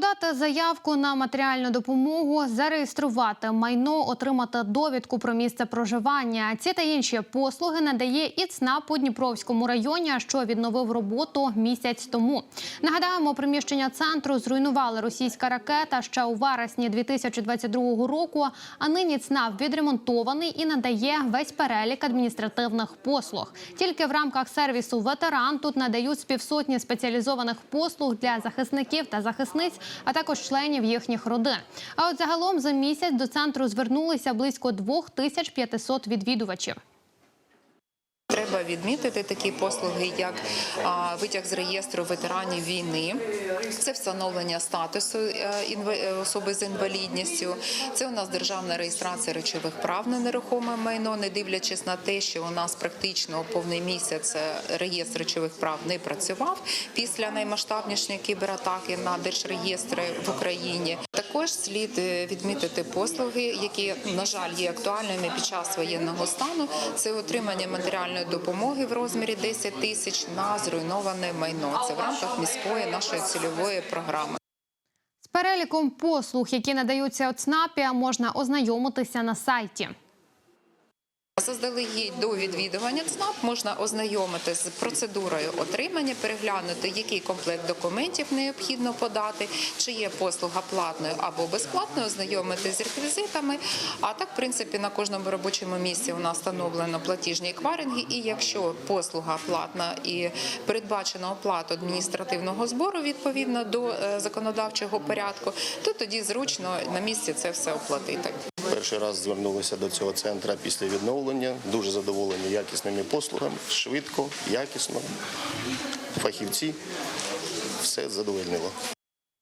Подати заявку на матеріальну допомогу, зареєструвати майно, отримати довідку про місце проживання. Ці та інші послуги надає і ЦНАП у Дніпровському районі, що відновив роботу місяць тому. Нагадаємо, приміщення центру зруйнувала російська ракета ще у вересні 2022 року. А нині ЦНАП відремонтований і надає весь перелік адміністративних послуг. Тільки в рамках сервісу ветеран тут надають співсотні спеціалізованих послуг для захисників та захисниць, а також членів їхніх родин. А от загалом за місяць до центру звернулися близько 2500 відвідувачів. Треба відмітити такі послуги, як витяг з реєстру ветеранів війни, це встановлення статусу е, е, особи з інвалідністю. Це у нас державна реєстрація речових прав на нерухоме майно, не дивлячись на те, що у нас практично повний місяць е, реєстр речових прав не працював після наймасштабнішої кібератаки на держреєстри в Україні. Також слід відмітити послуги, які на жаль є актуальними під час воєнного стану. Це отримання матеріальної допомоги в розмірі 10 тисяч на зруйноване майно. Це в рамках міської нашої цільової програми. З переліком послуг, які надаються оцнапі, ЦНАПі, можна ознайомитися на сайті. Заздалегідь до відвідування ЦНАП можна ознайомити з процедурою отримання, переглянути, який комплект документів необхідно подати, чи є послуга платною або безплатною, ознайомити з реквізитами. А так, в принципі, на кожному робочому місці у нас встановлено платіжні еквайринги, і якщо послуга платна і передбачена оплата адміністративного збору відповідно до е, законодавчого порядку, то тоді зручно на місці це все оплатити. Перший раз звернулися до цього центру після відновлення. Дуже задоволені якісними послугами, швидко, якісно. Фахівці все задовольнило.